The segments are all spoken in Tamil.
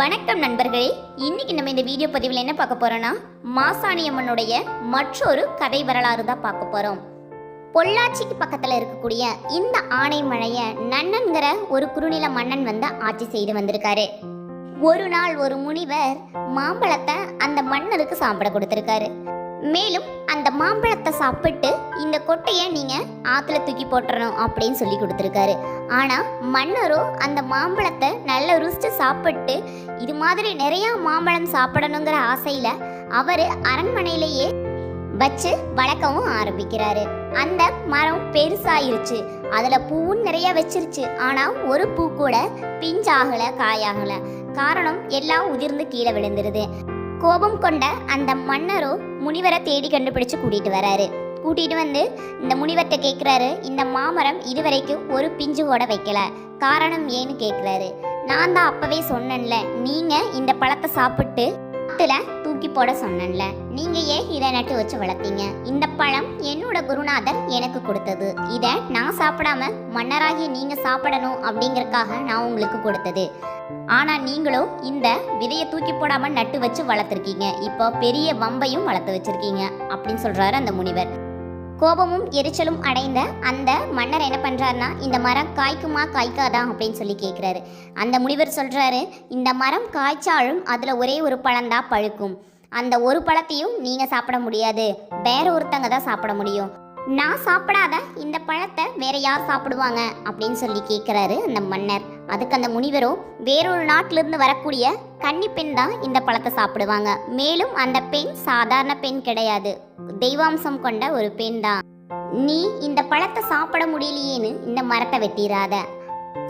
வணக்கம் நண்பர்களே. இன்னைக்கு நம்ம இந்த வீடியோ பதிவில் என்ன பார்க்க போறோம்னா மாசாணியம்மனுடைய மற்றொரு கதை வரலாறு தான் பார்க்க போறோம். பொள்ளாச்சிக்கு பக்கத்துல இருக்கக்கூடிய இந்த ஆனைமலையை நன்னன்கிற ஒரு குறுநில மன்னன் வந்து ஆட்சி செய்து வந்திருக்காரு. ஒரு நாள் ஒரு முனிவர் மாம்பழத்தை அந்த மன்னருக்கு சாப்பிட கொடுத்திருக்காரு. மேலும் அந்த மாம்பழத்தை சாப்பிட்டு இந்த கொட்டையை நீங்கள் ஆற்றுல தூக்கி போட்டுறணும் அப்படின்னு சொல்லி கொடுத்துருக்காரு. ஆனால் மன்னரோ அந்த மாம்பழத்தை நல்ல ருசிச்சு சாப்பிட்டு இது மாதிரி நிறையா மாம்பழம் சாப்பிடணுங்கிற ஆசையில் அவர் அரண்மனையிலேயே வச்சு வளர்க்கவும் ஆரம்பிக்கிறாரு. அந்த மரம் பெருசாயிருச்சு. அதில் பூவும் நிறைய வச்சிருச்சு. ஆனால் ஒரு பூ கூட பிஞ்சாகலை காயாகலை. காரணம் எல்லாம் உதிர்ந்து கீழே விழுந்துருது. கோபம் கொண்ட அந்த மன்னரோ முனிவரை தேடி கண்டுபிடிச்சு கூட்டிகிட்டு வராரு. கூட்டிகிட்டு வந்து இந்த முனிவர்கிட்ட கேட்குறாரு இந்த மாமரம் இதுவரைக்கும் ஒரு பிஞ்சு கூட வைக்கல. காரணம் ஏன்னு கேட்குறாரு நான் தான் அப்போவே சொன்னேன்ல நீங்கள் இந்த பழத்தை சாப்பிட்டு காத்துல தூக்கி போட சொன்னேன்ல. நீங்க ஏன் இதை நட்டு வச்சு வளர்த்தீங்க? இந்த பழம் என்னோட குருநாதர் எனக்கு கொடுத்தது. இதை நான் சாப்பிடாம மன்னராகி நீங்க சாப்பிடணும் அப்படிங்கறக்காக நான் உங்களுக்கு கொடுத்தது. ஆனா நீங்களும் இந்த விதையை தூக்கி போடாம நட்டு வச்சு வளர்த்துருக்கீங்க. இப்போ பெரிய வம்பையும் வளர்த்து வச்சிருக்கீங்க அப்படின்னு சொல்றாரு அந்த முனிவர். கோபமும் எரிச்சலும் அடைந்த அந்த மன்னர் என்ன பண்ணுறாருனா இந்த மரம் காய்க்குமா காய்க்காதா அப்படின்னு சொல்லி கேட்குறாரு அந்த முனிவர் சொல்கிறாரு இந்த மரம் காய்ச்சாலும் அதில் ஒரே ஒரு பழந்தான் பழுக்கும். அந்த ஒரு பழத்தையும் நீங்கள் சாப்பிட முடியாது. வேற ஒருத்தங்க தான் சாப்பிட முடியும். நான் சாப்பிடாத இந்த பழத்தை வேற யார் சாப்பிடுவாங்க அப்படின்னு சொல்லி கேட்குறாரு அந்த மன்னர். அதுக்கு அந்த முனிவரோ வேறொரு நாட்டிலிருந்து வரக்கூடிய கன்னி பெண் தான் இந்த பழத்தை சாப்பிடுவாங்க. மேலும் அந்த பெண் சாதாரண பெண் கிடையாது. தெய்வாம்சம் கொண்ட ஒரு பெண் தான் நீ இந்த பழத்தை சாப்பிட முடியலையேன்னு இந்த மரத்தை வெட்டிடாத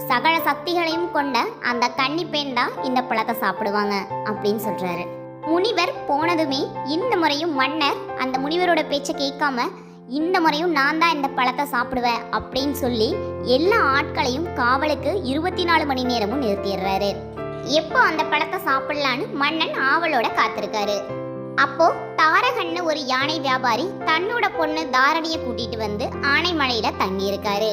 சகல சக்திகளையும் கொண்ட அந்த கன்னி பெண் தான் இந்த பழத்தை சாப்பிடுவாங்க அப்படின்னு சொல்றாரு. முனிவர் போனதுமே இந்த முறையும் மன்னர் அந்த முனிவரோட பேச்சை கேட்காம இந்த முறையும் நான் தான் இந்த பழத்தை சாப்பிடுவேன் அப்படின்னு சொல்லி எல்லா ஆட்களையும் காவலுக்கு இருபத்தி நாலு மணி நேரமும் நிறுத்திடுறாரு. எப்போ அந்த பழத்தை சாப்பிடலான்னு மன்னன் ஆவலோட காத்திருக்காரு. அப்போ தாரகன்னு ஒரு யானை வியாபாரி தன்னோட பொண்ணு தாரணிய கூட்டிட்டு வந்து ஆனைமலையில தங்கி இருக்காரு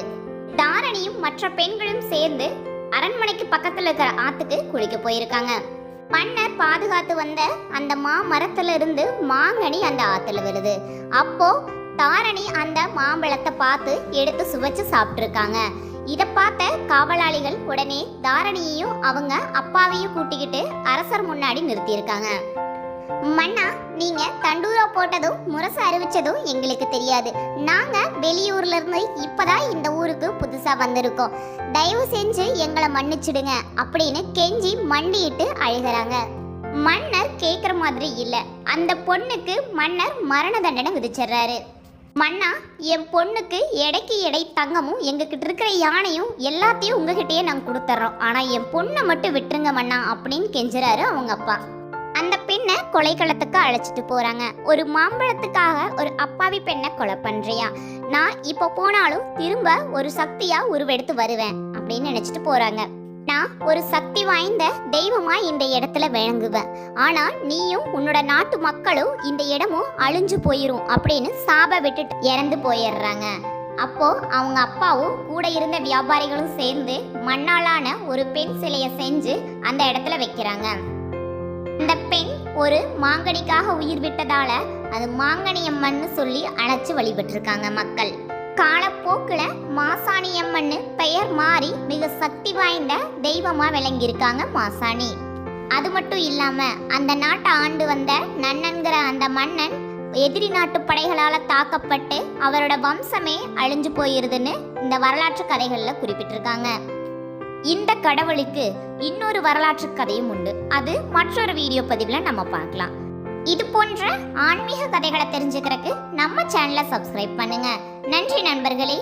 தாரணியும் மற்ற பெண்களும் சேர்ந்து அரண்மனைக்கு பக்கத்துல இருக்கிற ஆத்துக்கு குளிக்க போயிருக்காங்க. மன்னர் பாதுகாத்து வந்த அந்த மா மரத்துல இருந்து மாங்கனி அந்த ஆத்துல விழுது அப்போ தாரணி அந்த மாம்பழத்தை பார்த்து எடுத்து சுவைச்சு சாப்பிட்ருக்காங்க இதை பார்த்த காவலாளிகள் உடனே தாரணியையும் அவங்க அப்பாவையும் கூட்டிக்கிட்டு அரசர் முன்னாடி நிறுத்தியிருக்காங்க. மன்னா நீங்க தண்டூரா போட்டதும் முரசு அறிவிச்சதும் எங்களுக்கு தெரியாது. நாங்க வெளியூர்ல இருந்து இப்பதான் இந்த ஊருக்கு புதுசா வந்திருக்கோம். தயவு செஞ்சு எங்களை மன்னிச்சிடுங்க அப்படின்னு கெஞ்சி மண்டிட்டு அழுகிறாங்க. மன்னர் கேக்குற மாதிரி இல்ல. அந்த பொண்ணுக்கு மன்னர் மரண தண்டனை விதிச்சிடுறாரு. மன்னா என் பொண்ணுக்கு எடைக்கு எடை தங்கமும் எங்ககிட்ட இருக்கிற யானையும் எல்லாத்தையும் உங்ககிட்டயே நாங்கள் கொடுத்துட்றோம் ஆனால் என் பொண்ணை மட்டும் விட்டுருங்க மன்னா அப்படின்னு கெஞ்சுறாரு அவங்க அப்பா. அந்த பெண்ணை கொலைக்களத்துக்கு அழைச்சிட்டு போறாங்க. ஒரு மாம்பழத்துக்காக ஒரு அப்பாவி பெண்ணை கொலை பண்றியா? நான் இப்போ போனாலும் திரும்ப ஒரு சக்தியா உருவெடுத்து வருவேன் அப்படின்னு நினைச்சிட்டு போறாங்க. நான் ஒரு சக்தி வாய்ந்த தெய்வமா இந்த இடத்துல விளங்குவேன். ஆனா நீயும் உன்னோட நாட்டு மக்களும் இந்த இடமும் அழிஞ்சு போயிரும் அப்படின்னு சாப விட்டுட்டு இறந்து போயிடுறாங்க. அப்போ அவங்க அப்பாவும் கூட இருந்த வியாபாரிகளும் சேர்ந்து மண்ணாலான ஒரு பெண் சிலையை செஞ்சு அந்த இடத்துல வைக்கிறாங்க. இந்த பெண் ஒரு மாங்கனிக்காக உயிர் விட்டதால அது மாங்கனியம்மன்னு சொல்லி அழைச்சு வழிபட்டிருக்காங்க மக்கள். காலப்போக்கில் மாசாணியம்மன்னு பெயர் மாறி மிக சக்தி வாய்ந்த தெய்வமாக விளங்கியிருக்காங்க மாசாணி. அது மட்டும் இல்லாமல் அந்த நாட்டை ஆண்டு வந்த நன்னன்கிற அந்த மன்னன் எதிரி நாட்டு படைகளால் தாக்கப்பட்டு அவரோட வம்சமே அழிஞ்சு போயிருதுன்னு இந்த வரலாற்று கதைகளில் குறிப்பிட்டிருக்காங்க. இந்த கடவுளுக்கு இன்னொரு வரலாற்று கதையும் உண்டு. அது மற்றொரு வீடியோ பதிவில் நம்ம பார்க்கலாம். இது போன்ற ஆன்மீக கதைகளை தெரிஞ்சுக்கிறதுக்கு நம்ம சேனலை சப்ஸ்கிரைப் பண்ணுங்க. நன்றி நண்பர்களே.